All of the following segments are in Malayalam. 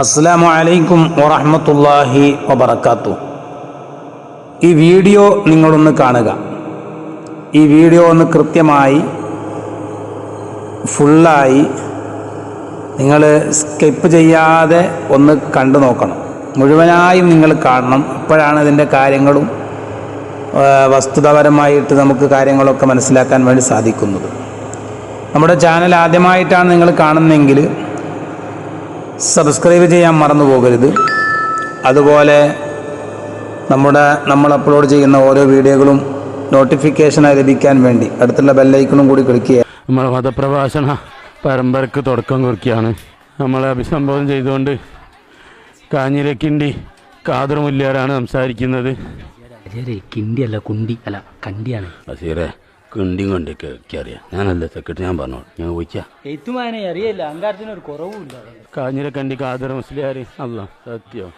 അസ്സാം വലൈക്കും വറഹമത്തല്ലാഹി വബർക്കാത്തു ഈ വീഡിയോ നിങ്ങളൊന്ന് കാണുക. ഈ വീഡിയോ ഒന്ന് കൃത്യമായി ഫുള്ളായി നിങ്ങൾ സ്കിപ്പ് ചെയ്യാതെ ഒന്ന് കണ്ടു നോക്കണം. മുഴുവനായും നിങ്ങൾ കാണണം. അപ്പോഴാണ് ഇതിന്റെ കാര്യങ്ങളും വസ്തുതപരമായിട്ട് നമുക്ക് കാര്യങ്ങളൊക്കെ മനസ്സിലാക്കാൻ വേണ്ടി സാധിക്കുന്നത്. നമ്മുടെ ചാനൽ ആദ്യമായിട്ടാണ് നിങ്ങൾ കാണുന്നതെങ്കിൽ സബ്സ്ക്രൈബ് ചെയ്യാൻ മറന്നു പോകരുത് അതുപോലെ നമ്മുടെ നമ്മൾ അപ്ലോഡ് ചെയ്യുന്ന ഓരോ വീഡിയോകളും നോട്ടിഫിക്കേഷനായി ലഭിക്കാൻ വേണ്ടി അടുത്തുള്ള ബെല്ലൈക്കണും കൂടി ക്ലിക്ക് ചെയ്യാം. നമ്മളെ മതപ്രഭാഷണ പരമ്പരക്ക് തുടക്കം കുറിക്കുകയാണ്. നമ്മളെ അഭിസംബോധന ചെയ്തുകൊണ്ട് കാഞ്ഞിരക്കിണ്ടി കാതൃമുല്ലാരാണ് സംസാരിക്കുന്നത്. കിണ്ടിയല്ല കുണ്ടി അല്ല കണ്ടിയാണ്. കിണ്ടി കൊണ്ടൊക്കെ അറിയാം ഞാനല്ല സെക്രട്ടറി ഞാൻ പറഞ്ഞോളൂ. ഞാൻ ചോദിക്കാം. അറിയില്ല. അങ്കാരത്തിന് ഒരു കുറവുമില്ല. കാഞ്ഞിര കണ്ടി കാതർ മുസ്ലിയാര്. അല്ല സത്യോ.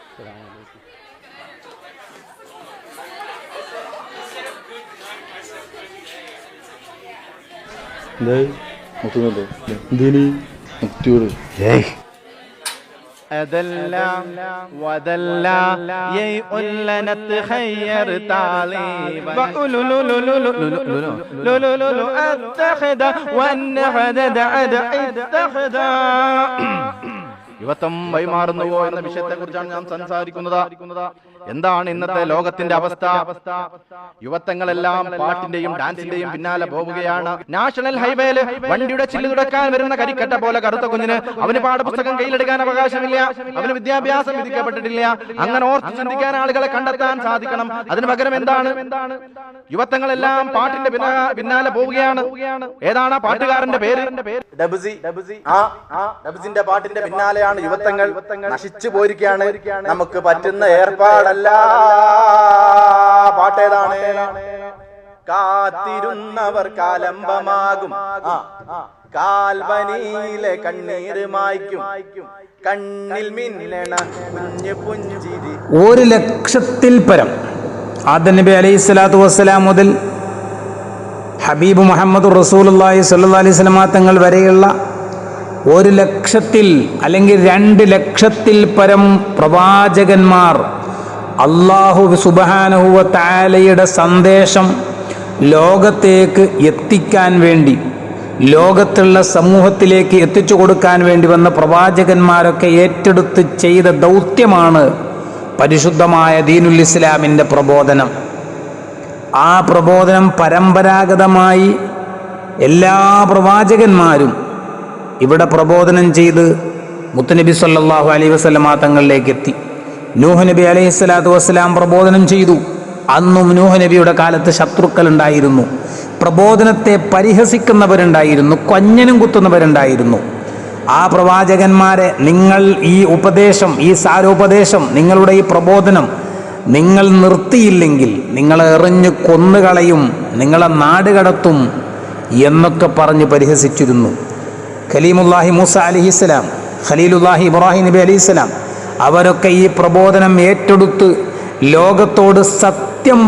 ഏയ്. أذلا وذلا يئل نتخير تعليما لولو أتخذ وأنحدد أد اتخذ യുവത്വം വൈമാറുന്നുവോ എന്ന വിഷയത്തെ കുറിച്ചാണ് ഞാൻ സംസാരിക്കുന്നത് എന്താണ് ഇന്നത്തെ ലോകത്തിന്റെ അവസ്ഥ? യുവത്വങ്ങളെല്ലാം പാട്ടിന്റെയും ഡാൻസിന്റെയും പിന്നാലെ പോവുകയാണ്. നാഷണൽ ഹൈവേയിൽ വണ്ടിയുടെ ചില്ല് തുടക്കാൻ വരുന്ന കരിക്കട്ട പോലെ കറുത്ത കുഞ്ഞിന് അവന് പാഠപുസ്തകം കയ്യിലെടുക്കാൻ അവകാശമില്ല. അവന് വിദ്യാഭ്യാസം വിധിക്കപ്പെട്ടിട്ടില്ല. അങ്ങനെ ഓർത്ത് ചിന്തിക്കാൻ ആളുകളെ കണ്ടെത്താൻ സാധിക്കണം. അതിന് പകരം എന്താണ്? യുവത്വങ്ങളെല്ലാം പാട്ടിന്റെ പിന്നാലെ പോവുകയാണ്. ഏതാണ് ആ പാട്ടുകാരന്റെ പേര്? ഡബുസി. ആ ഡബുസിന്റെ പാട്ടിന്റെ പിന്നാലെയാണ് യുവത്വങ്ങൾ നശിച്ചു പോയിരിക്കുകയാണ്. നമുക്ക് പറ്റുന്ന ഏർപ്പാടല്ല പാട്ടേതാണ്. കാത്തിരുന്നവർ കാലംബമാകും. കാൽവനിയിലെ കണ്ണീര് മായ്ക്കും. കണ്ണിൽ മിന്നണ കുഞ്ഞു പുഞ്ചിരി. ഒരു ലക്ഷത്തിൽ പരം. ആദം നബി അലൈഹി സ്വലാത്തു വസ്സലാം മുതൽ ഹബീബ് മുഹമ്മദ് റസൂലുള്ളാഹി സ്വല്ലല്ലാഹി അലൈഹി സ്വലമ തങ്ങൾ വരെയുള്ള ഒരു ലക്ഷത്തിൽ അല്ലെങ്കിൽ രണ്ട് ലക്ഷത്തിൽ പരം പ്രവാചകന്മാർ അള്ളാഹു സുബാനഹുവ താലയുടെ സന്ദേശം ലോകത്തേക്ക് എത്തിക്കാൻ വേണ്ടി ലോകത്തുള്ള സമൂഹത്തിലേക്ക് എത്തിച്ചു കൊടുക്കാൻ വേണ്ടി വന്ന പ്രവാചകന്മാരൊക്കെ ഏറ്റെടുത്ത് ചെയ്ത ദൗത്യമാണ് പരിശുദ്ധമായ ദീനുൽ ഇസ്ലാമിന്റെ പ്രബോധനം. ആ പ്രബോധനം പരമ്പരാഗതമായി എല്ലാ പ്രവാചകന്മാരും ഇവിടെ പ്രബോധനം ചെയ്ത് മുത്തനബി സല്ലാഹു അലൈഹി വസല്ലമ തങ്ങളിലേക്ക് എത്തി. നൂഹ് നബി അലൈഹി സ്വലാത്തു വസ്സലാം പ്രബോധനം ചെയ്തു. അന്നും നൂഹ് നബിയുടെ കാലത്ത് ശത്രുക്കൾ ഉണ്ടായിരുന്നു പ്രബോധനത്തെ പരിഹസിക്കുന്നവരുണ്ടായിരുന്നു. കൊഞ്ഞനും കുത്തുന്നവരുണ്ടായിരുന്നു. ആ പ്രവാചകന്മാരെ നിങ്ങൾ ഈ ഉപദേശം ഈ സാരോപദേശം നിങ്ങളുടെ ഈ പ്രബോധനം നിങ്ങൾ നിർത്തിയില്ലെങ്കിൽ നിങ്ങളെ എറിഞ്ഞു കൊന്നുകളയും നിങ്ങളെ നാട് കടത്തും എന്നൊക്കെ പറഞ്ഞ് പരിഹസിച്ചിരുന്നു. ഖലീമുല്ലാഹി മൂസ അലിഹിസ്സലാം ഖലീലുല്ലാഹി ഇബ്രാഹിം നബി അലിസ്ലാം അവരൊക്കെ ഈ പ്രബോധനം ഏറ്റെടുത്ത് ലോകത്തോട് സത്യം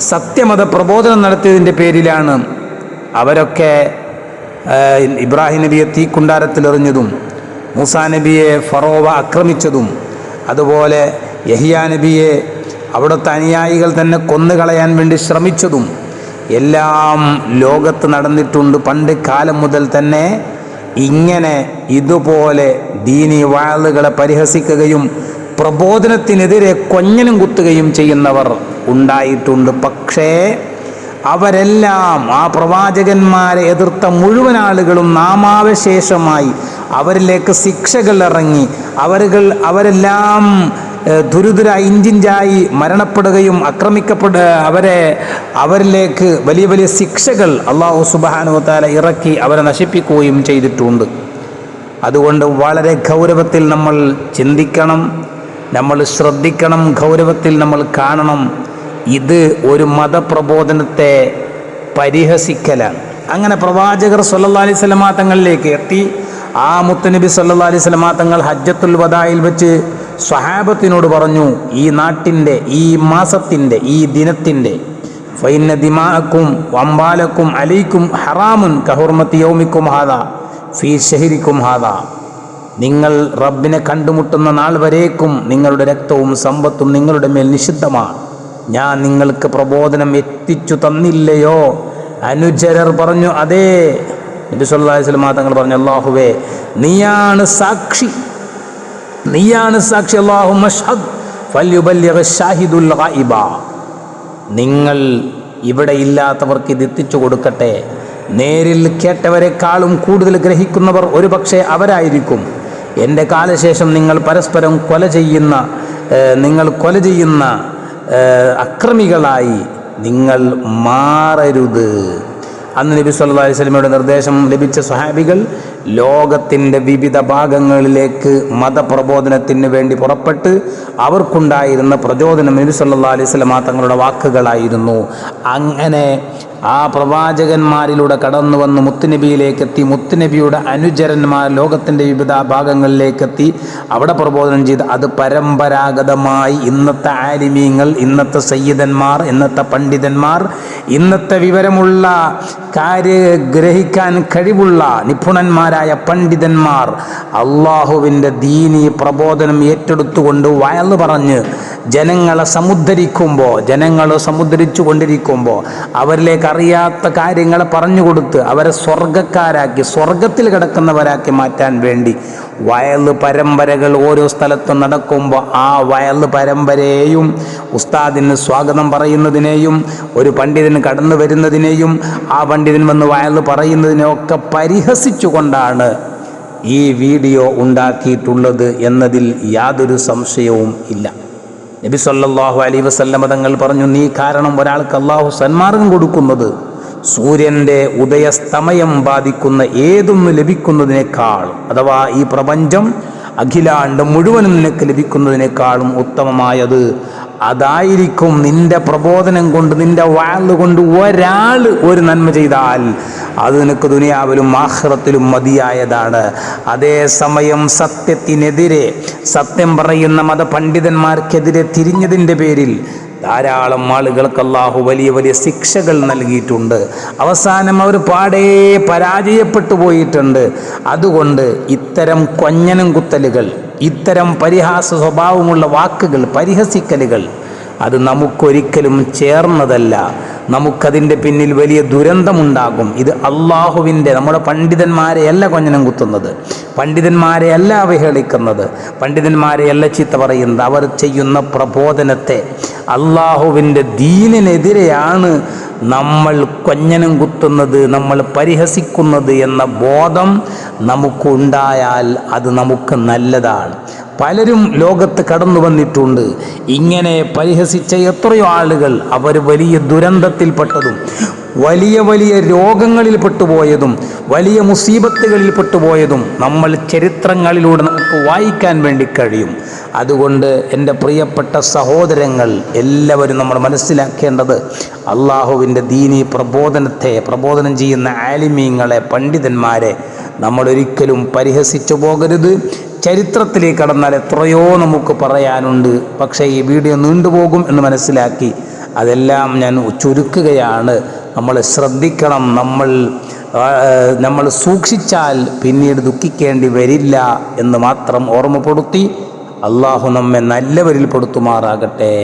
സത്യമത പ്രബോധനം നടത്തിയതിന്റെ പേരിലാണ് അവരൊക്കെ ഇബ്രാഹിം നബിയെ തീക്കുണ്ടാരത്തിലെറിഞ്ഞതും മൂസാ നബിയെ ഫറോവ ആക്രമിച്ചതും അതുപോലെ യഹിയാ നബിയെ അവിടുത്തെ അനുയായികൾ തന്നെ കൊന്നുകളയാൻ വേണ്ടി ശ്രമിച്ചതും എല്ലാം ലോകത്ത് നടന്നിട്ടുണ്ട്. പണ്ട് കാലം മുതൽ തന്നെ ഇങ്ങനെ ഇതുപോലെ ദീനി വാളുകളെ പരിഹസിക്കുകയും പ്രബോധനത്തിനെതിരെ കൊഞ്ഞനും കുത്തുകയും ചെയ്യുന്നവർ ഉണ്ടായിട്ടുണ്ട്. പക്ഷേ അവരെല്ലാം ആ പ്രവാചകന്മാരെ എതിർത്ത മുഴുവൻ ആളുകളും നാമാവശേഷമായി അവരിലേക്ക് ശിക്ഷകൾ ഇറങ്ങി അവരുകൾ അവരെല്ലാം ദുരിതുര ഇഞ്ചിഞ്ചായി മരണപ്പെടുകയും ആക്രമിക്കപ്പെട അവരെ അവരിലേക്ക് വലിയ വലിയ ശിക്ഷകൾ അള്ളാഹു സുബാനുവത്താല ഇറക്കി അവരെ നശിപ്പിക്കുകയും ചെയ്തിട്ടുണ്ട്. അതുകൊണ്ട് വളരെ ഗൗരവത്തിൽ നമ്മൾ ചിന്തിക്കണം നമ്മൾ ശ്രദ്ധിക്കണം ഗൗരവത്തിൽ നമ്മൾ കാണണം. ഇത് ഒരു മതപ്രബോധനത്തെ പരിഹസിക്കലാണ്. അങ്ങനെ പ്രവാചകർ സല്ലല്ലാഹു അലൈഹി വസല്ലമ തങ്ങളിലേക്ക് എത്തി. ആ മുത്തനബി സല്ലാ അലൈഹി തങ്ങൾ ഹജ്ജത്തുൽ വദായിൽ വെച്ച് സ്വഹാബത്തിനോട് പറഞ്ഞു ഈ നാട്ടിന്റെ ഈ മാസത്തിന്റെ ഈ ദിനത്തിന്റെ ഫൈന ദിമാക്കും വമ്പാലക്കും അലൈക്കും ഹറാമുൻ കഹുർമത്തി യൗമിക്കും ഹാദ ഫീ ഷഹിരിക്കും ഹാദ. നിങ്ങൾ റബ്ബിനെ കണ്ടുമുട്ടുന്ന നാൾ വരേക്കും നിങ്ങളുടെ രക്തവും സമ്പത്തും നിങ്ങളുടെ മേൽ നിഷിദ്ധമാണ് ഞാൻ നിങ്ങൾക്ക് പ്രബോധനം എത്തിച്ചു തന്നില്ലയോ? അനുചരർ പറഞ്ഞു അതേ. നബി സല്ലല്ലാഹു അലൈഹി തങ്ങൾ പറഞ്ഞു അള്ളാഹുവേ നീയാണ് സാക്ഷി. നീയാണ് സാക്ഷി അള്ളാഹു നിങ്ങൾ ഇവിടെ ഇല്ലാത്തവർക്ക് ഇത് എത്തിച്ചു കൊടുക്കട്ടെ. നേരിൽ കേട്ടവരെക്കാളും കൂടുതൽ ഗ്രഹിക്കുന്നവർ ഒരുപക്ഷെ അവരായിരിക്കും. എന്റെ കാലശേഷം നിങ്ങൾ പരസ്പരം കൊല ചെയ്യുന്ന നിങ്ങൾ കൊല ചെയ്യുന്ന അക്രമികളായി നിങ്ങൾ മാറരുത്. അന്ന് നബി സല്ലാ അലൈഹി നിർദ്ദേശം ലഭിച്ച സ്വഹാബികൾ ലോകത്തിന്റെ വിവിധ ഭാഗങ്ങളിലേക്ക് മതപ്രബോധനത്തിന് വേണ്ടി പുറപ്പെട്ട് അവർക്കുണ്ടായിരുന്ന പ്രചോദനം നബി സല്ലാ അലൈഹി തങ്ങളുടെ വാക്കുകളായിരുന്നു. അങ്ങനെ ആ പ്രവാചകന്മാരിലൂടെ കടന്നു വന്ന് മുത്തുനബിയിലേക്കെത്തി മുത്തുനബിയുടെ അനുചരന്മാർ ലോകത്തിന്റെ വിവിധ ഭാഗങ്ങളിലേക്കെത്തി അവിടെ പ്രബോധനം ചെയ്ത് അത് പരമ്പരാഗതമായി ഇന്നത്തെ ആലിമീങ്ങൾ ഇന്നത്തെ സയ്യിദന്മാർ ഇന്നത്തെ പണ്ഡിതന്മാർ ഇന്നത്തെ വിവരമുള്ള കാര്യ ഗ്രഹിക്കാൻ കഴിവുള്ള നിപുണന്മാരായ പണ്ഡിതന്മാർ അള്ളാഹുവിന്റെ ദീനി പ്രബോധനം ഏറ്റെടുത്തുകൊണ്ട് വയൽ പറഞ്ഞ് ജനങ്ങളെ സമുദ്ധരിക്കുമ്പോൾ ജനങ്ങൾ സമുദ്ധരിച്ചു കൊണ്ടിരിക്കുമ്പോൾ അവരിലേക്ക് അറിയാത്ത കാര്യങ്ങൾ പറഞ്ഞു കൊടുത്ത് അവരെ സ്വർഗക്കാരാക്കി സ്വർഗത്തിൽ കിടക്കുന്നവരാക്കി മാറ്റാൻ വേണ്ടി വയൽ പരമ്പരകൾ ഓരോ സ്ഥലത്തും നടക്കുമ്പോൾ ആ വയൽ പരമ്പരയെയും ഉസ്താദിന് സ്വാഗതം പറയുന്നതിനെയും ഒരു പണ്ഡിതന് കടന്നു വരുന്നതിനെയും ആ പണ്ഡിതൻ വന്ന് വയൽ പറയുന്നതിനെയൊക്കെ പരിഹസിച്ചുകൊണ്ടാണ് ഈ വീഡിയോ ഉണ്ടാക്കിയിട്ടുള്ളത് എന്നതിൽ യാതൊരു സംശയവും ഇല്ല. നബി സല്ലല്ലാഹു അലൈഹി വസല്ലമ തങ്ങൾ പറഞ്ഞു നീ കാരണം ഒരാൾക്ക് അള്ളാഹു സന്മാർഗം കൊടുക്കുന്നത് സൂര്യന്റെ ഉദയസ്തമയം ബാധിക്കുന്ന ഏതൊന്ന് ലഭിക്കുന്നതിനേക്കാൾ അഥവാ ഈ പ്രപഞ്ചം അഖിലാണ്ട് മുഴുവനും നിനക്ക് ലഭിക്കുന്നതിനേക്കാളും ഉത്തമമായത് അതായിരിക്കും നിന്റെ പ്രബോധനം കൊണ്ട് നിന്റെ വാൾ കൊണ്ട് ഒരാൾ ഒരു നന്മ ചെയ്താൽ അത് നിനക്ക് ദുനിയാവിലും ആഹ്റത്തിലും മതിയായതാണ്. അതേസമയം സത്യത്തിനെതിരെ സത്യം പറയുന്ന മതപണ്ഡിതന്മാർക്കെതിരെ തിരിഞ്ഞതിന്റെ പേരിൽ ധാരാളം ആളുകൾക്ക് അള്ളാഹു വലിയ വലിയ ശിക്ഷകൾ നൽകിയിട്ടുണ്ട്. അവസാനം അവർ പാടേ പരാജയപ്പെട്ടു പോയിട്ടുണ്ട്. അതുകൊണ്ട് ഇത്തരം കൊഞ്ഞനും കുത്തലുകൾ ഇത്തരം പരിഹാസ സ്വഭാവമുള്ള വാക്കുകൾ പരിഹസിക്കലുകൾ അത് നമുക്കൊരിക്കലും ചേർന്നതല്ല. നമുക്കതിന്റെ പിന്നിൽ വലിയ ദുരന്തമുണ്ടാകും. ഇത് അള്ളാഹുവിന്റെ നമ്മുടെ പണ്ഡിതന്മാരെയല്ല കൊഞ്ഞനം കുത്തുന്നത്. പണ്ഡിതന്മാരെയല്ല അവഹേളിക്കുന്നത്. പണ്ഡിതന്മാരെയല്ല ചീത്ത പറയുന്നത്. അവർ ചെയ്യുന്ന പ്രബോധനത്തെ അള്ളാഹുവിന്റെ ദീനിനെതിരെയാണ് നമ്മൾ കൊഞ്ഞനം കുത്തുന്നത് നമ്മൾ പരിഹസിക്കുന്നത് എന്ന ബോധം നമുക്കുണ്ടായാൽ അത് നമുക്ക് നല്ലതാണ്. പലരും ലോകത്ത് കടന്നു വന്നിട്ടുണ്ട്. ഇങ്ങനെ പരിഹസിച്ച എത്രയോ ആളുകൾ അവർ വലിയ ദുരന്തത്തിൽപ്പെട്ടതും വലിയ വലിയ രോഗങ്ങളിൽ പെട്ടുപോയതും വലിയ മുസീബത്തുകളിൽ പെട്ടുപോയതും നമ്മൾ ചരിത്രങ്ങളിലൂടെ നമുക്ക് വായിക്കാൻ വേണ്ടി കഴിയും. അതുകൊണ്ട് എന്റെ പ്രിയപ്പെട്ട സഹോദരങ്ങൾ എല്ലാവരും നമ്മൾ മനസ്സിലാക്കേണ്ടത് അള്ളാഹുവിന്റെ ദീനി പ്രബോധനത്തെ പ്രബോധനം ചെയ്യുന്ന ആലിമീങ്ങളെ പണ്ഡിതന്മാരെ നമ്മൾ ഒരിക്കലും പരിഹസിച്ചു പോകരുത്. ചരിത്രത്തിലേക്ക് കടന്നാൽ എത്രയോ നമുക്ക് പറയാനുണ്ട്. പക്ഷേ ഈ വീഡിയോ നീണ്ടുപോകും എന്ന് മനസ്സിലാക്കി അതെല്ലാം ഞാൻ ചുരുക്കുകയാണ്. നമ്മൾ ശ്രദ്ധിക്കണം. നമ്മൾ നമ്മൾ സൂക്ഷിച്ചാൽ പിന്നീട് ദുഃഖിക്കേണ്ടി വരില്ല എന്ന് മാത്രം ഓർമ്മപ്പെടുത്തി അള്ളാഹു നമ്മെ നല്ലവരിൽ പെടുത്തുമാറാകട്ടെ.